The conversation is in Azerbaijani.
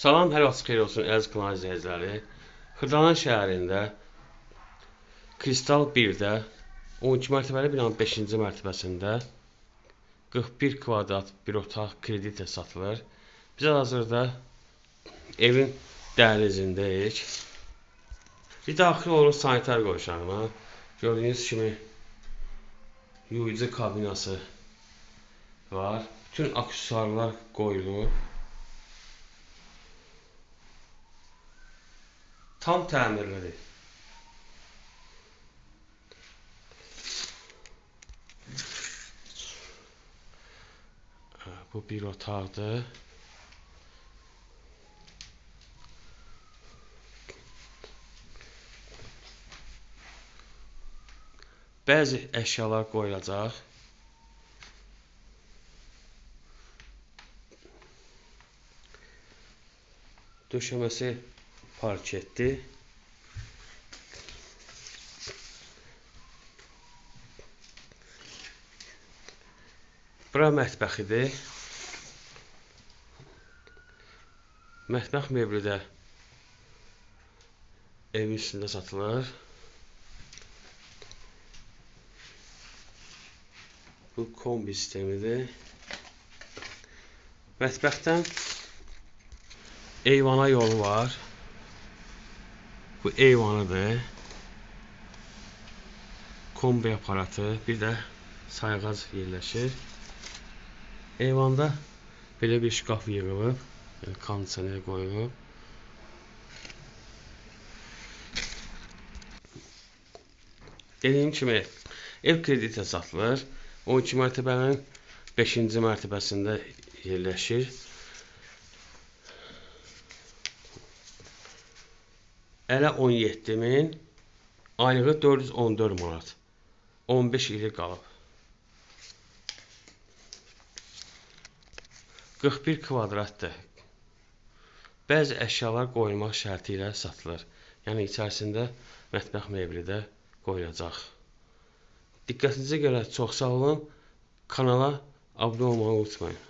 Salam, hər vaxt xeyir olsun əziz kanal izləyiciləri. Xırdalan şəhərində Kristal 1-də 12 mərtəbəli binanın 5-ci mərtəbəsində 41 kvadrat bir otaq kreditlə satılır. Biz hazırda evin dəhlizindəyik. Bir daxil oluruq sanitar qovşağına. Gördüyünüz kimi yuyucu kabinası var. Bütün aksesuarlar qoyulub. Tam təmirlidir. Bu bir otaqdır. Bəzi əşyalar qoyulacaq. Döşəməsi parketdir. Bura mətbəxidir. Mətbəx mebli də evin üstündə satılır. Bu kombi sistemidir. Mətbəxdən eyvana yolu var. Bu eyvanıdır. Kombi aparatı, bir də sayğac yerləşir. Eyvanda belə bir şkaf yığılıb, yəni kondisioner qoyulub. Dediyim kimi, ev kreditə satılır. 12 mərtəbənin 5-ci mərtəbəsində yerləşir. Ələ 17 min, aylığı 414 manat. 15 ili qalıb. 41 kvadratdır. Bəzi əşyalar qoyulmaq şərti ilə satılır. Yəni içərisində mətbəx mebeli də qoyulacaq. Diqqətinizə görə çox sağ olun. Kanala abunə olmağı unutmayın.